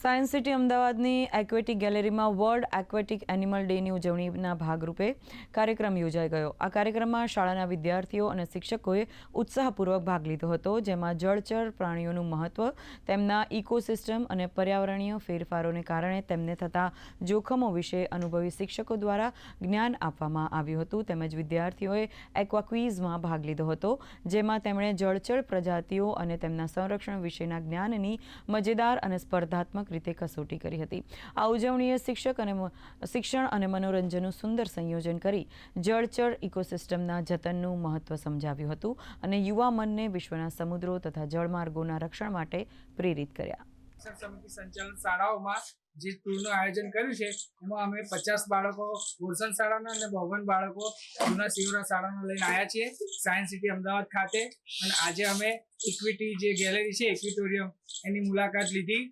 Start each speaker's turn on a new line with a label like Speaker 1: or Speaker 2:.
Speaker 1: Science city અમદાવાદની aquatic ગેલેરીમાં world aquatic animal ડેની ઉજવણીના ભાગરૂપે કાર્યક્રમ યોજાઈ ગયો. આ કાર્યક્રમમાં શાળાના વિદ્યાર્થીઓ અને શિક્ષકોએ ઉત્સાહપૂર્વક ભાગ લીધો હતો, જેમાં જળચર પ્રાણીઓનું મહત્વ, તેમના ઇકોસિસ્ટમ અને પર્યાવરણીય ફેરફારોને કારણે તેમને થતા જોખમો વિશે અનુભવી શિક્ષકો દ્વારા જ્ઞાન આપવામાં આવ્યું હતું. તેમજ વિદ્યાર્થીઓએ એક્વાક્વિઝમાં ભાગ લીધો હતો, જેમાં તેમણે જળચર પ્રજાતિઓ અને તેમના સંરક્ષણ વિશેના જ્ઞાનની મજેદાર અને સ્પર્ધાત્મક રીતે કસોટી કરી હતી. આ ઉજવણીએ શિક્ષક અને શિક્ષણ અને મનોરંજનનું સુંદર સંયોજન કરી જળચર ઇકોસિસ્ટમના જતનનું મહત્વ સમજાવ્યું હતું અને યુવા મનને વિશ્વના સમુદ્રો તથા જળમાર્ગોના રક્ષણ માટે પ્રેરિત કર્યા.
Speaker 2: સમિતિ સંચાલન શાળાઓમાં જે ટૂરનું આયોજન કર્યું છે, એમાં અમે પચાસ બાળકો ગોરસન શાળાના અને બાવન બાળકો જૂના સિયોરા શાળાના લઈને આવ્યા છીએ, સાયન્સ સિટી અમદાવાદ ખાતે. અને આજે અમે ઇક્વિટી જે ગેલેરી છે, ઇક્વિટોરિયમ, એની મુલાકાત લીધી.